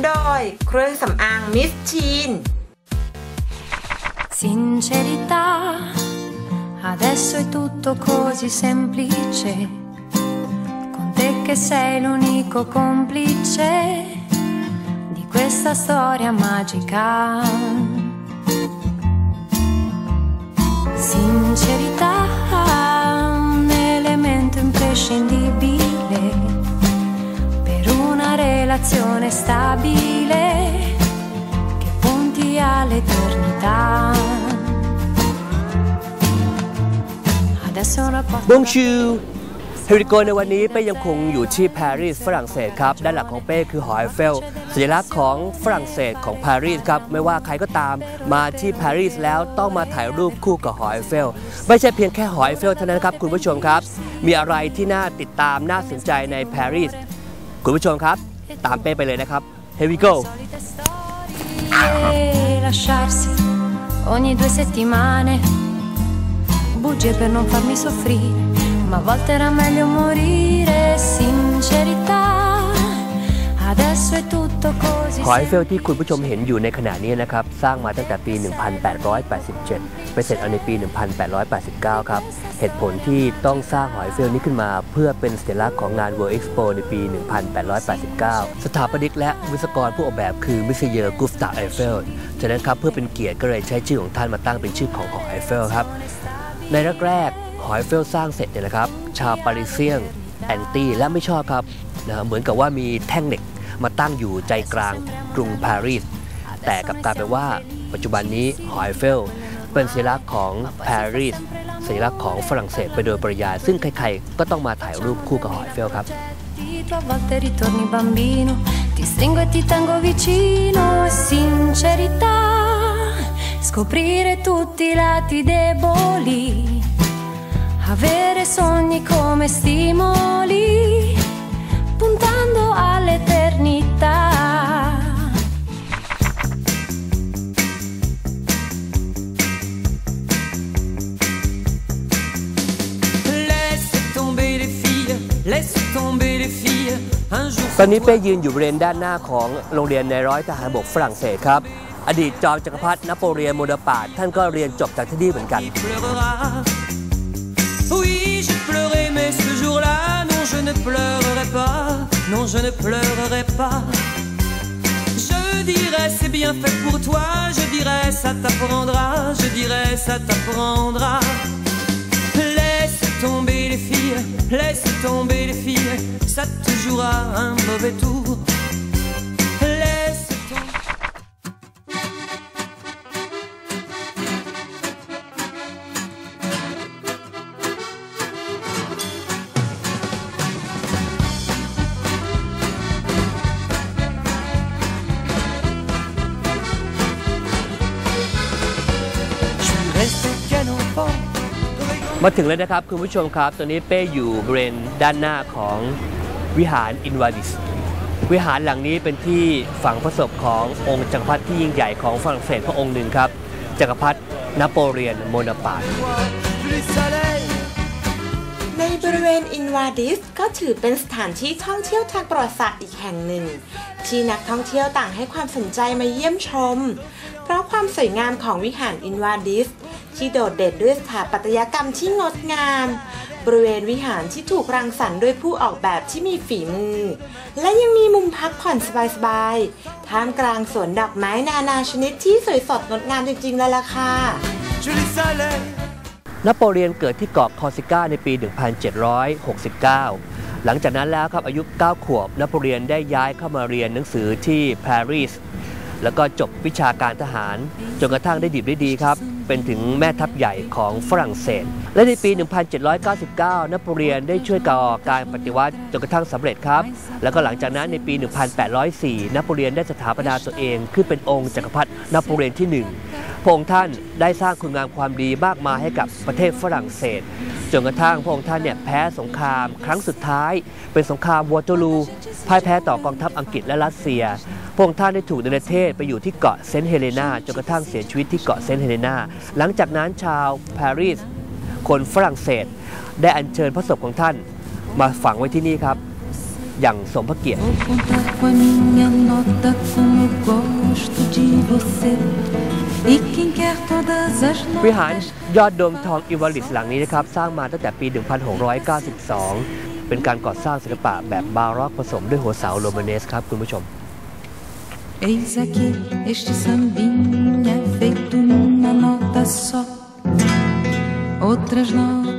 เครื่องสำอางมิสชีน Sincerità, adesso è tutto così semplice, con te che sei l'unico complice di questa storia magica. Relazione stabile che punti all'eternità. Adesso è un rapporto บงชูเฮริโกในวันนี้เป้ยังคงอยู่ที่ปารีสฝรั่งเศสครับ ด้านหลังของเป้คือหอไอเฟล สัญลักษณ์ของฝรั่งเศสของปารีสครับ ไม่ว่าใครก็ตามมาที่ปารีสแล้วต้องมาถ่ายรูปคู่กับหอไอเฟล ไม่ใช่เพียงแค่หอไอเฟลเท่านั้นครับคุณผู้ชมครับ มีอะไรที่น่าติดตามน่าสนใจในปารีสคุณผู้ชมครับ ตามเป้ไปเลยนะครับ Here we go solite storie lasciarsi ogni due settimane bugie per non farmi soffrire ma a volte era meglio morire sincerità หอไอเฟลที่คุณผู้ชมเห็นอยู่ในขณะนี้นะครับ สร้างมาตั้งแต่ปี 1887 ไปเสร็จเอาในปี 1889 ครับ เหตุผลที่ต้องสร้างหอไอเฟลนี้ขึ้นมา เพื่อเป็นสัญลักษณ์ของงาน World Expo ในปี 1889 สถาปนิกและวิศวกรผู้ออกแบบคือมิสเยอร์กุสตาไอเฟลฉะนั้นครับเพื่อเป็นเกียรติก็เลยใช้ชื่อของท่านมาตั้งเป็นชื่อของหอไอเฟลครับ ในแรกๆหอไอเฟลสร้างเสร็จเนี่ยนะครับ ชาวปารีเซียนแอนตี้และไม่ชอบครับนะฮะเหมือนกับว่ามีแท่งเหล็ก มาตั้งอยู่ใจกลางกรุงปารีส แต่กลับกลายเป็นว่าปัจจุบันนี้หอไอเฟลเป็นสัญลักษณ์ของปารีสสัญลักษณ์ของฝรั่งเศสไปโดยปริยาย ซึ่งใครๆ ก็ต้องมาถ่ายรูปคู่กับหอไอเฟลครับ a volte ritorni bambino, ti stringo e ti tengo vicino, sincerità, scoprire tutti i lati deboli, avere sogni come stimoli, puntando all'eternità. Laisse tomber les filles, laisse tomber les filles. Un jour ตอนนี้เป้ยืนอยู่บริเวณด้านหน้าของโรงเรียนในร้อยทหารบกฝรั่งเศสครับ อดีตจอมจักรพรรดินโปเลียนโมนาปาร์ตท่านก็เรียนจบจากที่นี่เหมือนกัน pleurera. Oui, pleurerai pas. Je dirais, c'est bien fait pour toi. Je dirais, ça t'apprendra. Je dirais, ça t'apprendra. Laisse tomber les filles, laisse tomber les filles. Ça te jouera un mauvais tour. มาถึงแล้วนะครับคุณผู้ชมครับ ตอนนี้เป้อยู่บริเวณด้านหน้าของวิหารอินวาดิส วิหารหลังนี้เป็นที่ฝังพระศพขององค์จักรพรรดิที่ยิ่งใหญ่ของฝรั่งเศสพระองค์หนึ่งครับ จักรพรรดินโปเลียนโมนาปาร์ตในบริเวณอินวาดิสก็ถือเป็นสถานที่ท่องเที่ยวทางประวัติศาสตร์อีกแห่งหนึ่ง ที่นักท่องเที่ยวต่างให้ความสนใจมาเยี่ยมชม เพราะความสวยงามของวิหารอินวาดิส ที่โดดเด่นด้วยสถาปัตยกรรมที่งดงาม บริเวณวิหารที่ถูกรังสรรค์ด้วยผู้ออกแบบที่มีฝีมือ และยังมีมุมพักผ่อนสบายๆ ท่ามกลางสวนดอกไม้นานาชนิดที่สวยสดงดงามจริงๆเลยล่ะค่ะนโปเลียนเกิดที่เกาะคอร์ซิก้าในปี 1769 หลังจากนั้นแล้วครับอายุ 9 ขวบนโปเลียนได้ย้ายเข้ามาเรียนหนังสือที่ปารีสแล้วก็จบวิชาการทหาร จนกระทั่งได้ดิบได้ดีครับ เป็นถึงแม่ทัพใหญ่ของฝรั่งเศส และในปี 1799 นโปเลียนได้ช่วยก่อการปฏิวัติจนกระทั่งสำเร็จครับ แล้วก็หลังจากนั้นในปี 1804 นโปเลียนได้สถาปนาตัวเองขึ้นเป็นองค์จักรพรรดินโปเลียนที่หนึ่งพระองค์ท่านได้สร้างคุณงามความดีมากมายให้กับประเทศฝรั่งเศสจนกระทั่งพระองค์ท่านเนี่ยแพ้สงคราม ครั้งสุดท้าย เป็นสงครามวอเตอร์ลูพ่ายแพ้ต่อกองทัพอังกฤษและรัสเซียพระองท่านได้ถูกเนรเทศไปอยู่ที่เกาะเซนต์เฮเลนาจนกระทั่งเสียชีวิตที่เกาะเซนต์เฮเลนาหลังจากนั้นชาวปารีสคนฝรั่งเศส ได้อัญเชิญพระศพของท่าน มาฝังไว้ที่นี่ครับ อย่างสมพระเกียรติวิหารยอดโดมทองอิวาลิสหลังนี้นะครับ สร้างมาตั้งแต่ปี 1692 เป็นการก่อสร้างศิลปะแบบบาร็อกผสมด้วยหัวเสาโรมาเนสครับคุณผู้ชม Eis aqui este sambinha feito numa nota só. Outras notas.